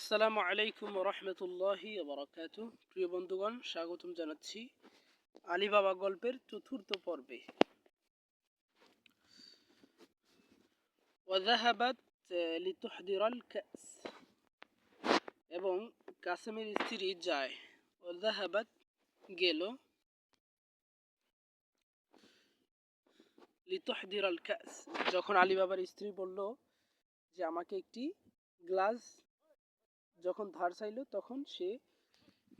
আসসালামু আলাইকুম রহমতুল্লাহি বরকাত প্রিয় বন্ধুগণ, স্বাগতম জানাচ্ছি আলিবাবা গল্পের চতুর্থ পর্বে। এবং কাসেমের স্ত্রী যায়। ওয়াজাহাবাত গেল। লিতুহদিরাল যখন আলিবাবার স্ত্রী বলল যে, আমাকে একটি গ্লাস যখন ধার চাইল, তখন সে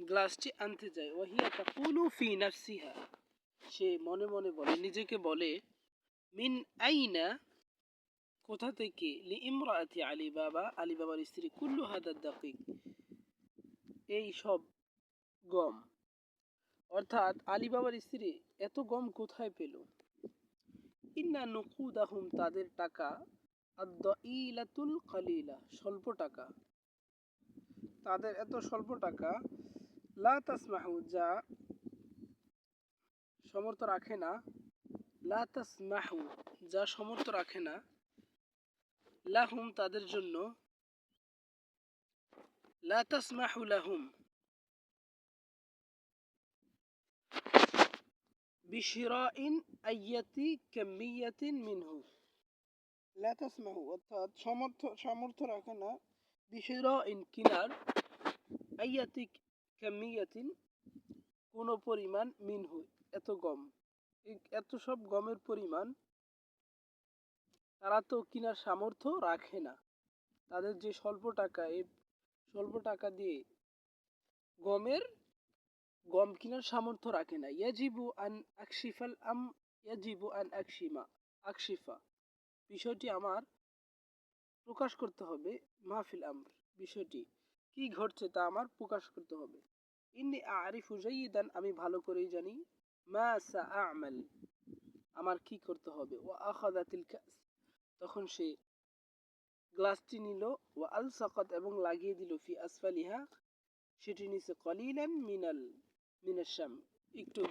গ্লাসটি আনতে যায়। ওয়াহিয়া তাকুলু ফি নাফসিহা। সে মনে মনে বলে, নিজেকে বলে, মিন আইনা? কোথা থেকে? লি ইমরাতি আলী বাবা আলী বাবার স্ত্রী কুল্লু হাদার দাকিক। এই সব গম। অর্থাৎ আলী বাবার স্ত্রী এত গম কোথায় পেল? ইন্না নুকুদাহুম, তাদের টাকা আদ ইলাতুল কালিলা, স্বল্প টাকা। তাদের এত স্বল্প টাকা, লা তাসমাহু, যা সমর্থ রাখে না, লা তাসমাহু, যা সমর্থ রাখে না, লাহুম তাদের জন্য, লা তাসমাহু লাহুম, বিশিরাইন আইয়াতি কামিয়াতিন মিনহু। লা তাসমাহু, অর্থাৎ সমর্থ সামর্থ্য রাখে না বিশিরাইন কিনার আইয়াতি কামিয়াতিন কোন পরিমাণ মিনহু এত গম। এত সব গমের পরিমাণ তারা তো কিনার সামর্থ্য রাখে না। তাদের যে স্বল্প টাকা, এই স্বল্প টাকা দিয়ে গমের, গম কিনার সামর্থ্য রাখে না। ইয়াজিবু আন আকশিফাল আম, ইয়াজিবু আন আকশিমা, আকশিফা। বিষয়টি আমার প্রকাশ করতে হবে মাহফিল আমর বিষয়টি। কি ঘটছে তা আমার প্রকাশ করতে হবে। আরিফু জাইদান আমি ভালো করেই জানি। মা সা আমাল আমার কি করতে হবে? ও কাস তখন সে গ্লাসটি নিল ও আল সাকাত এবং লাগিয়ে দিল ফি আসফালিহা, সেটি নিচে কলিলান মিনাল মিনাশাম একটু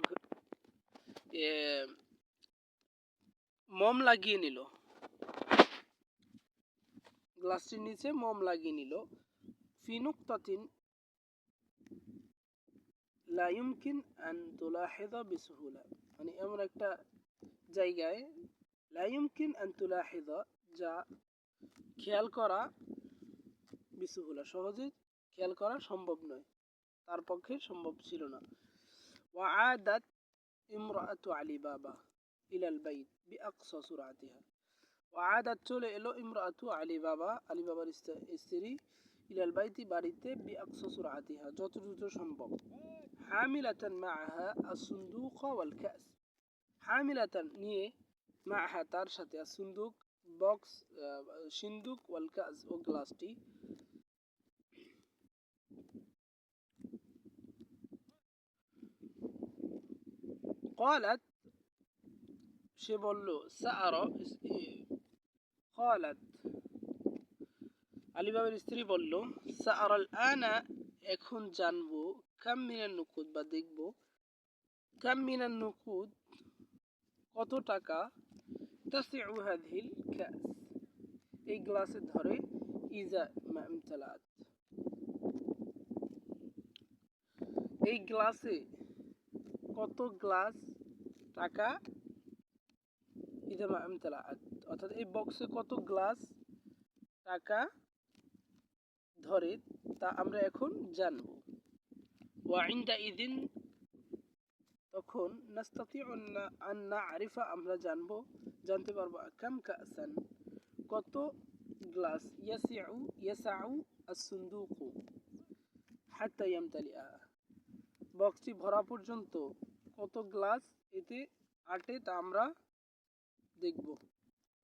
মম লাগিয়ে নিল। গ্লাসটির নিচে মম লাগিয়ে নিল। ফিনুক ফিনুক্তাতিন লাইমকিন আন তুলাহেদা বিসহুলা। মানে এমন একটা জায়গায় লাইমকিন আন তুলাহেদা যা খেয়াল করা বিসহুলা। সহজে খেয়াল করা সম্ভব নয়, তার পক্ষে সম্ভব ছিল না। ওয়া আদাত ইমরাতু আলী বাবা ইলাল বাইত বি আকসা সুরাতিহা। وعادت চলে এলো ইমরাতু আলী বাবা আলী বাবার স্ত্রী ইলাল বাইতি বাড়িতে বিআকসা সুরআতিহা যত দ্রুত সম্ভব হামিলাতান মাআহা আসুন্দুক ওয়াল কাস হামিলাতান নিয়ে মাআহা তার সাথে আসুন্দুক বক্স সিন্দুক ওয়াল কাস ও গ্লাসটি قالت সে বলল সাআর কলাত আলিবাবের স্ত্রী বলল সারাল আনা, এখন জানব কাম মিনার নুকুদ বা দেখব কাম মিনার নুকুদ কত টাকা। তাসিউহাদিল গ্যাস এই গ্লাসে ধরে, ইজা মামতালাত এই গ্লাসে কত গ্লাস টাকা? ইজা মামতালাত অর্থাৎ এই বক্সে কত গ্লাস টাকা ধরে, তা আমরা এখন জানব। ওয়াইন্দা ইদিন, তখন নাস্তাতি আন্না আরিফা আমরা জানব, জানতে পারব কাম কাসান, কত গ্লাস ইয়াসিউ, ইয়াসাউ আসুন্দুকু হাত্তা ইয়ামতালিআ। বক্সটি ভরা পর্যন্ত কত গ্লাস এতে আটে তা আমরা দেখব।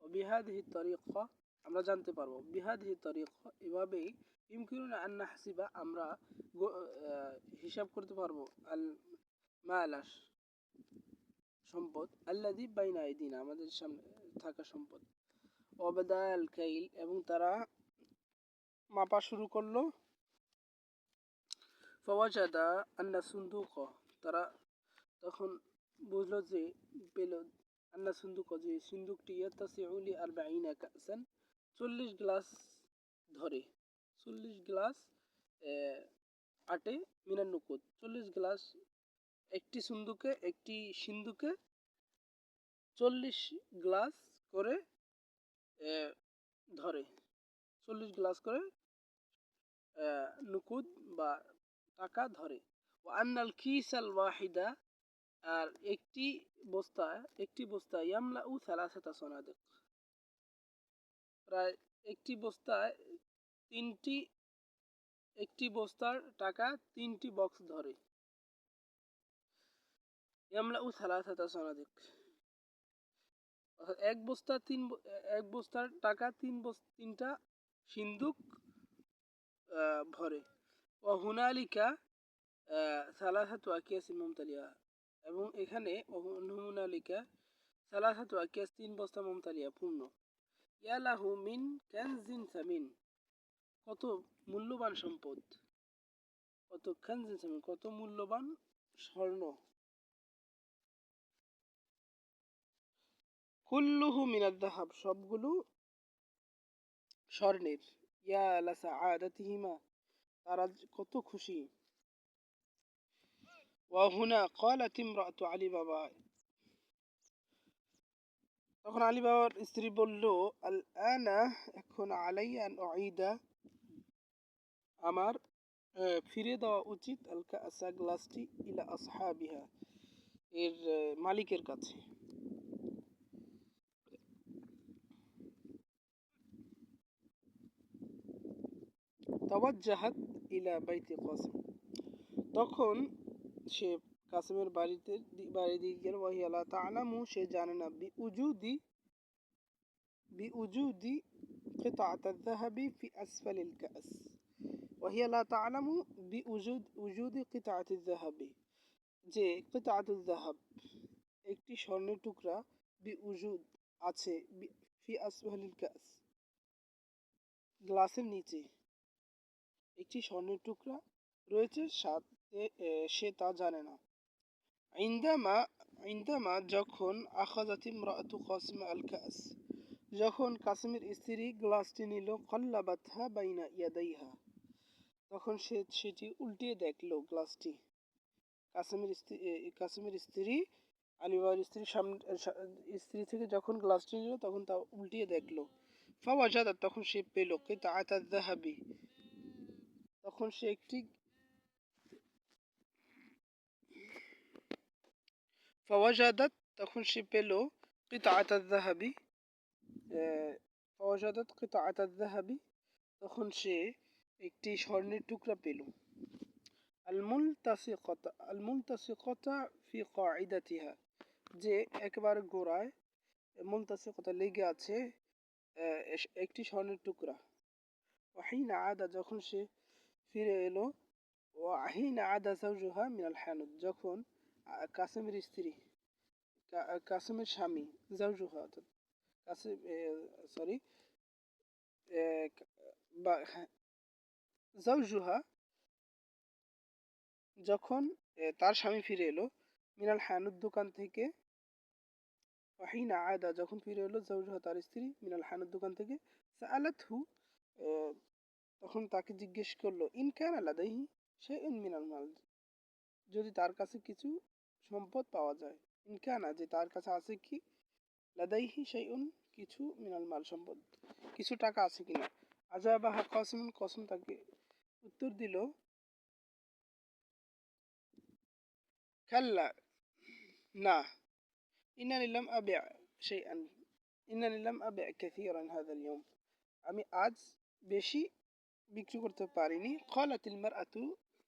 বিহাদিহি তরিকা আমরা জানতে পারব। বিহাদিহি তরিকা এভাবেই ইমকিনুন আন্না হাসিবা আমরা হিসাব করতে পারব। আল মালাস সম্পদ আল্লাদি বাইনা দিন আমাদের সামনে থাকা সম্পদ। অবেদাল কাইল এবং তারা মাপা শুরু করল। ফওয়াজাদা আন্না সুন্দুক, তারা তখন বুঝলো যে পেল আন্না সুন্দুক যে সিন্দুকটি ইয়াত্তাসিউলি আরবাইনা কাসান চল্লিশ গ্লাস ধরে। চল্লিশ গ্লাস আটে মিনার নুকুদ চল্লিশ গ্লাস একটি সুন্দুকে, একটি সিন্ধুকে চল্লিশ গ্লাস করে ধরে। চল্লিশ গ্লাস করে নুকুদ বা টাকা ধরে। ও আন্নাল কিসাল ওয়াহিদা আর একটি বস্তা একটি বস্তা ইয়ামলাউ সালাসাতা সনাদিক। প্রায় একটি বস্তায় তিনটি একটি বস্তার টাকা তিনটি বক্স ধরে। ইয়ামলাউ সালাসাতা সনাদিক। এক বস্তা তিন এক বস্তার টাকা তিন তিনটা সিন্দুক আহ, ভরে। ও হুনালিকা সালাসাতু আকিয়াস মুমতালিয়া এবং এখানে হুনালিকা সালাসাতু আকিয়াস তিন বস্তা মুমতালিয়া পূর্ণ। ইয়ালাহু মিন কানজিন সামিন। কত মূল্যবান সম্পদ। কত কানজিন সামিন, কত মূল্যবান স্বর্ণ। কুল্লুহু মিনাদ দাহাব, সবগুলো স্বর্ণের। ইয়া লা সাআদাতিহিমা, তারা কত খুশি। ওয়াহুনা قالت امرأة আলী বাবা তখন আলী বাবার স্ত্রী বলল আল আনা এখন আলাইয়া আন উঈদা আমার আহ, ফিরে দেওয়া উচিত আল কাসা গ্লাসটি ইলা আসহাবিহা এর আহ, মালিকের কাছে তাওয়াজ্জাহাত ইলা বাইতি কাসিম তখন সে কাসেমের বাড়িতে বাড়ি দিয়ে গেল। ওয়াহি আল্লাহ তালামু সে জানে না। বি উজুদি বি উজুদি ফি আসফালিল কাস ওয়াহি আল্লাহ তালামু বি উজুদ উজুদি কেতাহাবি যে কেতাহাব একটি স্বর্ণের টুকরা বি উজুদ আছে ফি আসফালিল কাস গ্লাসের নিচে একটি স্বর্ণের টুকরা রয়েছে, সাত সে তা জানে না। ইন্দামা ইন্দামা যখন আখাজাতি ইমরাআতু কাসিম আল কাস যখন কাসিমের স্ত্রী গ্লাসটি নিল কল্লাবাতহা বাইনা ইয়াদাইহা, তখন সে, সেটি উল্টিয়ে দেখল গ্লাসটি। কাসিমের স্ত্রী কাসিমের স্ত্রী আলিবার স্ত্রীর সামনে স্ত্রী থেকে যখন গ্লাসটি নিল, তখন তা উল্টিয়ে দেখল। ফাওয়াজাদা, তখন সে পেল কিতাআতা যাহাবি তখন সে একটি ফাওয়াজাদাত তখন সে পেল কিতাআতা যাহাবি ফাওয়াজাদাত কিতাআতা যাহাবি তখন সে একটি স্বর্ণের টুকরা পেল. আল মুলতাসিকাতা আল মুলতাসিকাতা ফি কাইদাতিহা যে একবার গোড়ায় মুলতাসিকাতা লেগে আছে একটি স্বর্ণের টুকরা। ওয়াহিনা আদা যখন সে ফিরে এলো ওয়াহিনা আদা জাওজুহা মিনাল হানুদ যখন কাসিমের স্ত্রী কাসিমের স্বামী জাওজুহা অর্থাৎ কাসিম সরি জাওজুহা যখন তার স্বামী ফিরে এলো মিনাল হানুদ দোকান থেকে ওয়াহিনা আদা যখন ফিরে এলো জাওজুহা তার স্ত্রী মিনাল হানুদ দোকান থেকে সাআলাতহু এ, তখন তাকে জিজ্ঞেস করল ইন কানা সে ইন মিনাল মাল যদি তার কাছে কিছু সম্পদ পাওয়া যায় ইন কানা যে তার কাছে আছে কি লাদাইহি শাইউন কিছু মিনাল মাল সম্পদ কিছু টাকা আছে কিনা আজাবাহা কাসিম কসম তাকে উত্তর দিল কাল্লা না ইন্নানি লাম আবিআ শাইআন ইন্নানি লাম আবিআ কাসীরান হাযা اليوم আমি আজ বেশি বিক্রি করতে পারিনি ক্বালাতিল মারআতু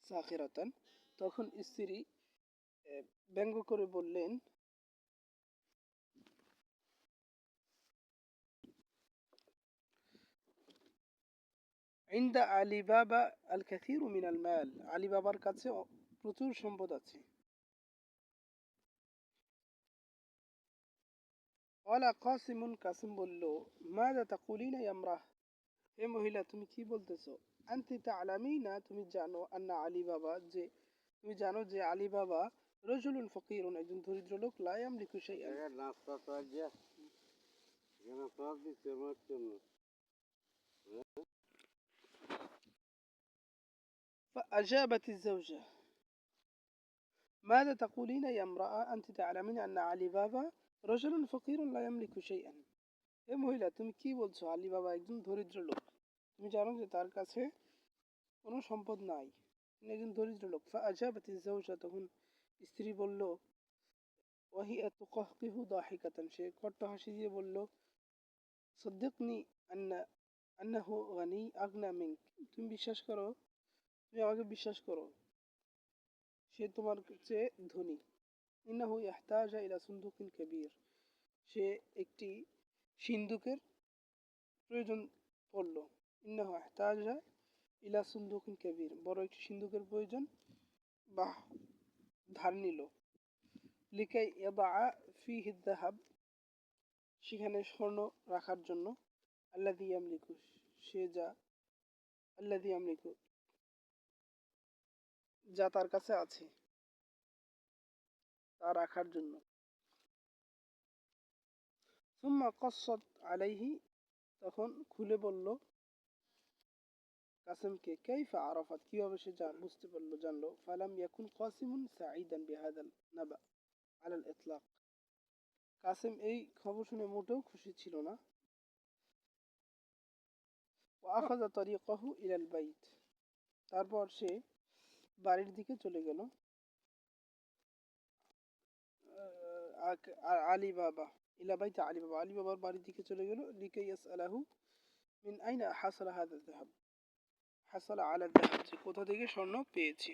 সাখিরাতান তখন স্ত্রী এ, ব্যঙ্গ করে বললেন, ইন্দা আলী বাবা আল মিনাল মাল আলী বাবার কাছে প্রচুর সম্পদ আছে। কাসিমুন কাসিম বলল তাকুলিনা হে মহিলা, তুমি কি বলতেছো? আনতি তা আলামি না তুমি জানো আন্না আলী বাবা যে, তুমি জানো যে আলী বাবা রজুলুন ফকিরুন একজন দরিদ্র লোক লা ইয়ামলিকু শাইআন নাস্তা তো আজ এখানে সব দিচ্ছে আমার জন্য فأجابت الزوجة ماذا تقولين يا امرأة أنت تعلمين أن علي بابا رجل فقير لا يملك شيئا এ মহিলা তুমি কি বলছো আলী বাবা একজন দরিদ্র লোক তুমি জানো যে তার কাছে কোনো সম্পদ নাই তিনি একজন দরিদ্র লোক فأجابت الزوجة তখন স্ত্রী বলল, ওয়াহি এত কহকিহু দাহিকাতান। সে কট্ট হাসি দিয়ে বলল সদ্যকনি আন্না, আন্নাহু গানি আগনা মিঙ্ক তুমি বিশ্বাস করো, তুমি আমাকে বিশ্বাস করো, সে তোমার চেয়ে ধনী। ইন্না ইন্নাহু ইহতাজা ইলা সুন্দুকিন কবির। সে একটি সিন্ধুকের প্রয়োজন পড়ল। ইন্নাহু ইহতাজা ইলা সুন্দুকিন কবির। বড় একটি সিন্ধুকের প্রয়োজন। বাহ! ধার নিল। লিকাই ইয়াদা ফিহি যাহাব সেখানে স্বর্ণ রাখার জন্য আল্লাদি ইয়ামলিকু, সে যা আল্লাদি ইয়ামলিকু, যা তার কাছে আছে, তা রাখার জন্য। সুম্মা কসত আলাইহি, তখন খুলে বলল কাসিমকে কাইফা আরাফাত কীভাবে সে জান বুঝতে পারল জানলো ফালাম ইয়াকুন কাসিমুন সাঈদান বিহাদাল নাবা আলাল ইতলাক কাসিম এই খবর শুনে মোটেও খুশি ছিল না আখাজা তরিকাহু ইলাল বাইত তারপর সে বাড়ির দিকে চলে গেল আলী বাবা ইলা বাইতে আলী বাবা আলী বাবার বাড়ির দিকে চলে গেল লিকে ইয়াস আলাহু মিন আইনা হাসালা হাদা হাসালা আলা যাহাব যে কোথা থেকে স্বর্ণ পেয়েছে।